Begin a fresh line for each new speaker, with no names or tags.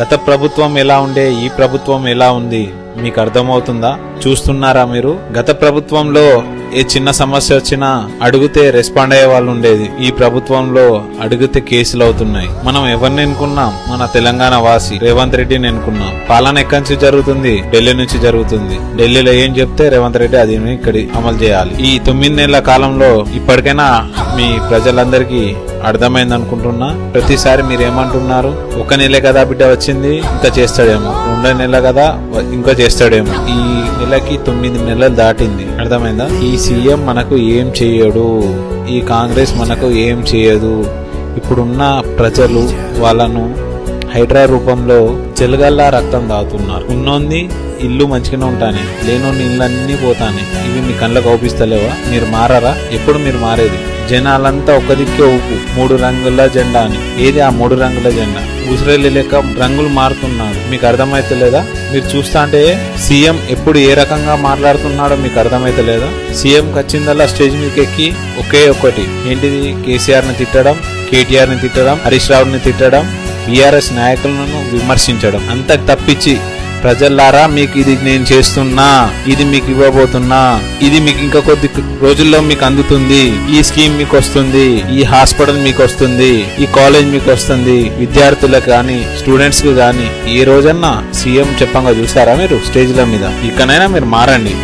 గత ప్రభుత్వం ఎలా ఉండే ఈ ప్రభుత్వం ఎలా ఉంది మీకు అర్థమవుతుందా? చూస్తున్నారా మీరు? గత ప్రభుత్వంలో ఏ చిన్న సమస్య వచ్చినా అడిగితే రెస్పాండ్ అయ్యే వాళ్ళు ఉండేది. ఈ ప్రభుత్వంలో అడిగితే కేసులు అవుతున్నాయి. మనం ఎవరిని ఎన్నుకున్నాం? మన తెలంగాణ వాసి రేవంత్ రెడ్డిని ఎన్నుకున్నాం. పాలన ఎక్కడి నుంచి జరుగుతుంది? ఢిల్లీ నుంచి జరుగుతుంది. ఢిల్లీలో ఏం చెప్తే రేవంత్ రెడ్డి అది ఇక్కడ అమలు చేయాలి. ఈ తొమ్మిది నెలల కాలంలో ఇప్పటికైనా మీ ప్రజలందరికీ అర్థమైంది అనుకుంటున్నా ప్రతిసారి మీరు ఏమంటున్నారు ఒక నెలే కదా బిడ్డ వచ్చింది ఇంకా చేస్తాడేమో. రెండో నెల కదా ఇంకా చేస్తాడేమో. ఈ నెలకి తొమ్మిది నెలలు దాటింది. అర్థమైందా? ఈ సీఎం మనకు ఏం చేయడు ఈ కాంగ్రెస్ మనకు ఏం చేయదు. ఇప్పుడున్న ప్రజలు వాళ్ళను హైడ్రా రూపంలో చెలగల్లా రక్తం దాతున్నారు. ఉన్నోంది ఇల్లు మంచిగానే ఉంటానే లేనోని ఇళ్ళన్నీ పోతానే. ఇవి మీ కళ్ళకు అవుపిస్తలేవా మీరు మారారా? ఎప్పుడు మీరు మారేది? జనాలంతా ఒక దిక్కే ఊపు. మూడు రంగుల జెండా అని. ఏది ఆ మూడు రంగుల జెండా? ఉసిరేళ్ళు లేక రంగులు మారుతున్నాడు మీకు అర్థమైతలేదా మీరు చూస్తా అంటే సీఎం ఎప్పుడు ఏ రకంగా మాట్లాడుతున్నాడో మీకు అర్థమైతలేదా సీఎం వచ్చిందల్లా స్టేజ్ మీదకి ఎక్కి ఒకే ఒకటి ఏంటిది? కేసీఆర్ని తిట్టడం కేటీఆర్ని తిట్టడం హరీష్ రావుని తిట్టడం బీఆర్ఎస్ నాయకులను విమర్శించడం. అంత తప్పించి ప్రజల్లారా మీకు ఇది నేను చేస్తున్నా ఇది మీకు ఇవ్వబోతున్నా ఇది మీకు ఇంకా కొద్ది రోజుల్లో మీకు అందుతుంది. ఈ స్కీమ్ మీకు వస్తుంది ఈ హాస్పిటల్ మీకు వస్తుంది ఈ కాలేజ్ మీకు వస్తుంది. విద్యార్థులకు కానీ స్టూడెంట్స్కి కానీ ఏ రోజన్నా సీఎం చెప్పంగా చూస్తారా మీరు? స్టేజ్ల మీద. ఇకనైనా మీరు మారండి.